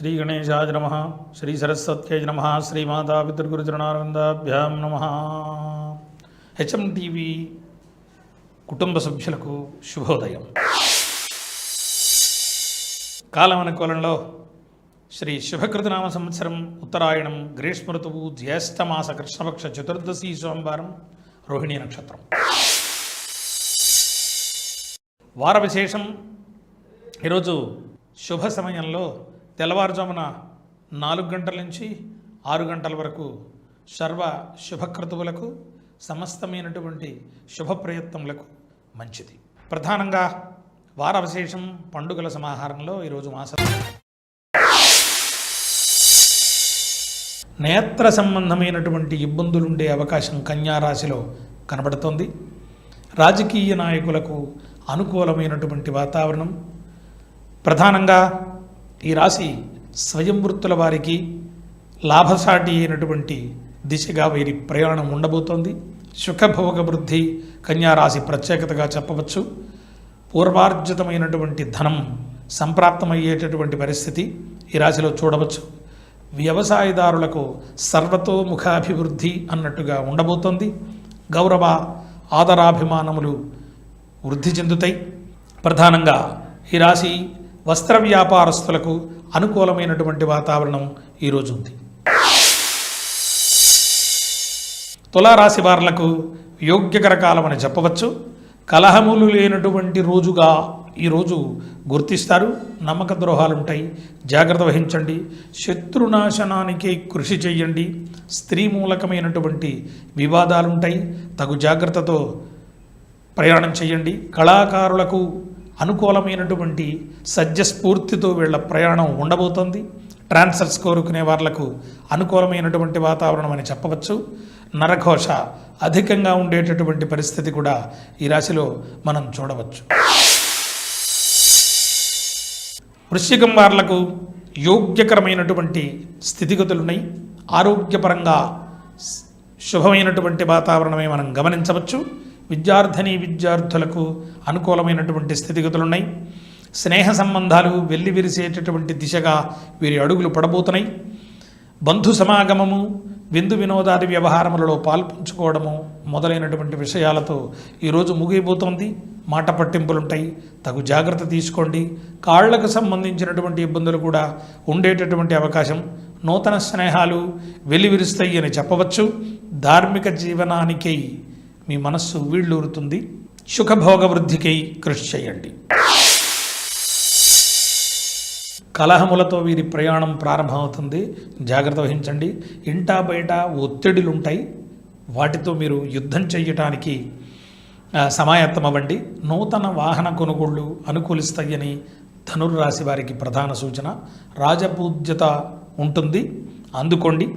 శ్రీ గణేశాయ నమ శ్రీ సరస్వత్యై నమ శ్రీమాతా పితృగురుచరణారవిందాభ్యాం నమ. హెచ్ఎం టీవీ కుటుంబ సభ్యులకు శుభోదయం. కాలం అనుకూలంలో శ్రీ శుభకృతనామ సంవత్సరం ఉత్తరాయణం గ్రీష్మ ఋతువు జ్యేష్ఠమాస కృష్ణపక్ష చతుర్దశి సోమవారం రోహిణీ నక్షత్రం. వార విశేషం ఈరోజు శుభ సమయంలో తెల్లవారుజామున నాలుగు గంటల నుంచి ఆరు గంటల వరకు సర్వ శుభక్రతువులకు సమస్తమైనటువంటి శుభ ప్రయత్నములకు మంచిది. ప్రధానంగా వారవశేషం పండుగల సమాహారంలో ఈరోజు మాస నేత్ర సంబంధమైనటువంటి ఇబ్బందులు ఉండే అవకాశం కన్యా రాశిలో కనబడుతోంది. రాజకీయ నాయకులకు అనుకూలమైనటువంటి వాతావరణం. ప్రధానంగా ఈ రాశి స్వయం వృత్తుల వారికి లాభసాటి అయినటువంటి దిశగా వీరి ప్రయాణం ఉండబోతోంది. సుఖభోగ వృద్ధి కన్యారాశి ప్రత్యేకతగా చెప్పవచ్చు. పూర్వార్జితమైనటువంటి ధనం సంప్రాప్తమయ్యేటటువంటి పరిస్థితి ఈ రాశిలో చూడవచ్చు. వ్యవసాయదారులకు సర్వతోముఖాభివృద్ధి అన్నట్టుగా ఉండబోతోంది. గౌరవ ఆదరాభిమానములు వృద్ధి చెందుతాయి. ప్రధానంగా ఈ రాశి వస్త్ర వ్యాపారస్తులకు అనుకూలమైనటువంటి వాతావరణం ఈరోజు ఉంది. తులారాశి వారులకు యోగ్యకర కాలం అని చెప్పవచ్చు. కలహములు లేనటువంటి రోజుగా ఈరోజు గుర్తిస్తారు. నమ్మక ద్రోహాలు ఉంటాయి. జాగ్రత్త వహించండి. శత్రునాశనానికి కృషి చేయండి. స్త్రీ మూలకమైనటువంటి వివాదాలుంటాయి తగు జాగ్రత్తతో ప్రయాణం చేయండి. కళాకారులకు అనుకూలమైనటువంటి సజ్జస్ఫూర్తితో వీళ్ళ ప్రయాణం ఉండబోతోంది. ట్రాన్స్ఫర్స్ కోరుకునే వాళ్ళకు అనుకూలమైనటువంటి వాతావరణం అని చెప్పవచ్చు. నరఘోష అధికంగా ఉండేటటువంటి పరిస్థితి కూడా ఈ రాశిలో మనం చూడవచ్చు. వృశ్చికం వార్లకు యోగ్యకరమైనటువంటి స్థితిగతులున్నాయి. ఆరోగ్యపరంగా శుభమైనటువంటి వాతావరణమే మనం గమనించవచ్చు. విద్యార్థిని విద్యార్థులకు అనుకూలమైనటువంటి స్థితిగతులు ఉన్నాయి స్నేహ సంబంధాలు వెల్లివిరిసేటటువంటి దిశగా వీరి అడుగులు పడబోతున్నాయి. బంధు సమాగమము విందు వినోదాది వ్యవహారములలో పాల్పంచుకోవడము మొదలైనటువంటి విషయాలతో ఈరోజు ముగిపోతోంది మాట పట్టింపులుంటాయి. తగు జాగ్రత్త తీసుకోండి. కాళ్ళకు సంబంధించినటువంటి ఇబ్బందులు కూడా ఉండేటటువంటి అవకాశం. నూతన స్నేహాలు వెలివిరుస్తాయి అని చెప్పవచ్చు. ధార్మిక జీవనానికై మీ మనస్సు వీళ్ళూరుతుంది. సుఖభోగ వృద్ధికై కృషి చేయండి. కలహములతో వీరి ప్రయాణం ప్రారంభమవుతుంది. జాగ్రత్త వహించండి. ఇంటా బయట ఒత్తిడులు ఉంటాయి వాటితో మీరు యుద్ధం చేయటానికి సమాయత్తమవ్వండి. నూతన వాహన కొనుగోళ్ళు అనుకూలిస్తాయని ధనుర్రాశి వారికి ప్రధాన సూచన. రాజపూజ్యత ఉంటుంది. అందుకోండి.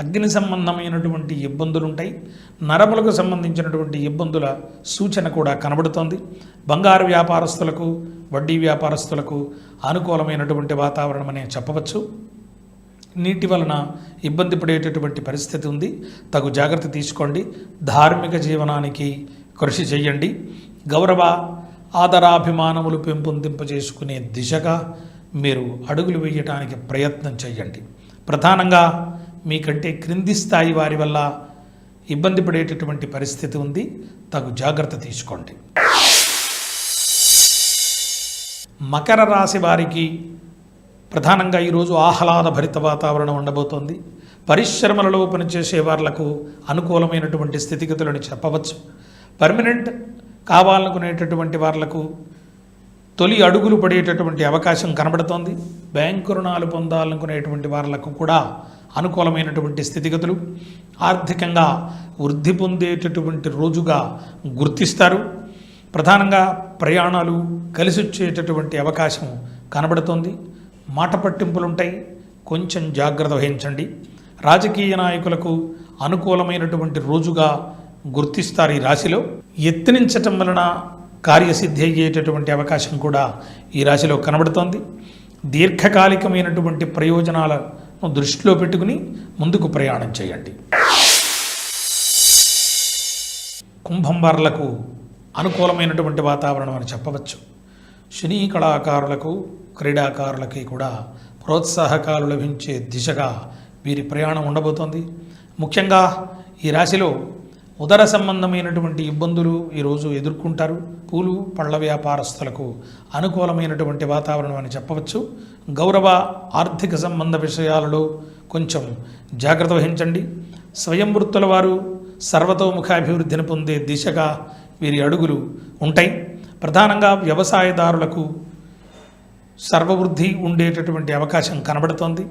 అగ్ని సంబంధమైనటువంటి ఇబ్బందులు ఉంటాయి నరములకు సంబంధించినటువంటి ఇబ్బందుల సూచన కూడా కనబడుతోంది. బంగారు వ్యాపారస్తులకు వడ్డీ వ్యాపారస్తులకు అనుకూలమైనటువంటి వాతావరణం అనే చెప్పవచ్చు. నీటి వలన ఇబ్బంది పడేటటువంటి పరిస్థితి ఉంది. తగు జాగ్రత్త తీసుకోండి. ధార్మిక జీవనానికి కృషి చేయండి. గౌరవ ఆదరాభిమానములు పెంపొందింపజేసుకునే దిశగా మీరు అడుగులు వేయటానికి ప్రయత్నం చేయండి. ప్రధానంగా మీకంటే క్రింది స్థాయి వారి వల్ల ఇబ్బంది పడేటటువంటి పరిస్థితి ఉంది. తగు జాగ్రత్త తీసుకోండి. మకర రాశి వారికి ప్రధానంగా ఈరోజు ఆహ్లాదభరిత వాతావరణం ఉండబోతోంది. పరిశ్రమలలో పనిచేసే వాళ్ళకు అనుకూలమైనటువంటి స్థితిగతులను చెప్పవచ్చు. పర్మనెంట్ కావాలనుకునేటటువంటి వాళ్ళకు తొలి అడుగులు పడేటటువంటి అవకాశం కనబడుతోంది. బ్యాంకు రుణాలు పొందాలనుకునేటువంటి వాళ్ళకు కూడా అనుకూలమైనటువంటి స్థితిగతులు ఆర్థికంగా వృద్ధి పొందేటటువంటి రోజుగా గుర్తిస్తారు. ప్రధానంగా ప్రయాణాలు కలిసి వచ్చేటటువంటి అవకాశం కనబడుతోంది. మాట పట్టింపులుంటాయి. కొంచెం జాగ్రత్త వహించండి. రాజకీయ నాయకులకు అనుకూలమైనటువంటి రోజుగా గుర్తిస్తారు ఈ రాశిలో. ఎత్తినించటం వలన కార్యసిద్ధి అయ్యేటటువంటి అవకాశం కూడా ఈ రాశిలో కనబడుతోంది. దీర్ఘకాలికమైనటువంటి ప్రయోజనాల దృష్టిలో పెట్టుకుని ముందుకు ప్రయాణం చేయండి. కుంభంబార్లకు అనుకూలమైనటువంటి వాతావరణం అని చెప్పవచ్చు. శని కళాకారులకు క్రీడాకారులకి కూడా ప్రోత్సాహకాలు లభించే దిశగా వీరి ప్రయాణం ఉండబోతోంది. ముఖ్యంగా ఈ రాశిలో ఉదర సంబంధమైనటువంటి ఇబ్బందులు ఈరోజు ఎదుర్కొంటారు. పూలు పళ్ళ వ్యాపారస్తులకు అనుకూలమైనటువంటి వాతావరణం అని చెప్పవచ్చు. గౌరవ ఆర్థిక సంబంధ విషయాలలో కొంచెం జాగ్రత్త వహించండి. స్వయం వృత్తుల వారు సర్వతోముఖాభివృద్ధిని పొందే దిశగా వీరి అడుగులు ఉంటాయి. ప్రధానంగా వ్యవసాయదారులకు సర్వవృద్ధి ఉండేటటువంటి అవకాశం కనబడుతోంది.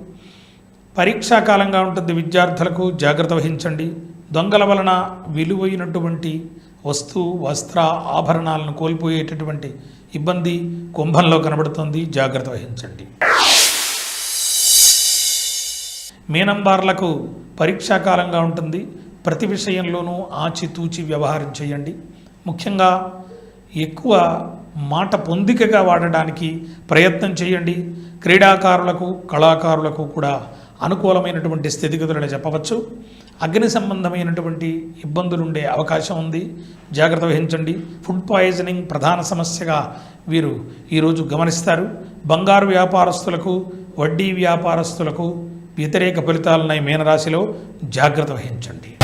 పరీక్షా కాలంగా ఉంటుంది విద్యార్థులకు జాగ్రత్త వహించండి. దొంగల వలన విలువైనటువంటి వస్తు వస్త్ర ఆభరణాలను కోల్పోయేటటువంటి ఇబ్బంది కుంభంలో కనబడుతోంది. జాగ్రత్త వహించండి. మీనంబార్లకు పరీక్షా కాలంగా ఉంటుంది. ప్రతి విషయంలోనూ ఆచితూచి వ్యవహారం చేయండి. ముఖ్యంగా ఎక్కువ మాట పొందికగా వాడడానికి ప్రయత్నం చేయండి. క్రీడాకారులకు కళాకారులకు కూడా అనుకూలమైనటువంటి స్థితిగతులను చెప్పవచ్చు. అగ్ని సంబంధమైనటువంటి ఇబ్బందులు ఉండే అవకాశం ఉంది. జాగ్రత్త వహించండి. ఫుడ్ పాయిజనింగ్ ప్రధాన సమస్యగా వీరు ఈరోజు గమనిస్తారు. బంగారు వ్యాపారస్తులకు వడ్డీ వ్యాపారస్తులకు వ్యతిరేక ఫలితాలున్నాయి మీనరాశిలో. జాగ్రత్త వహించండి.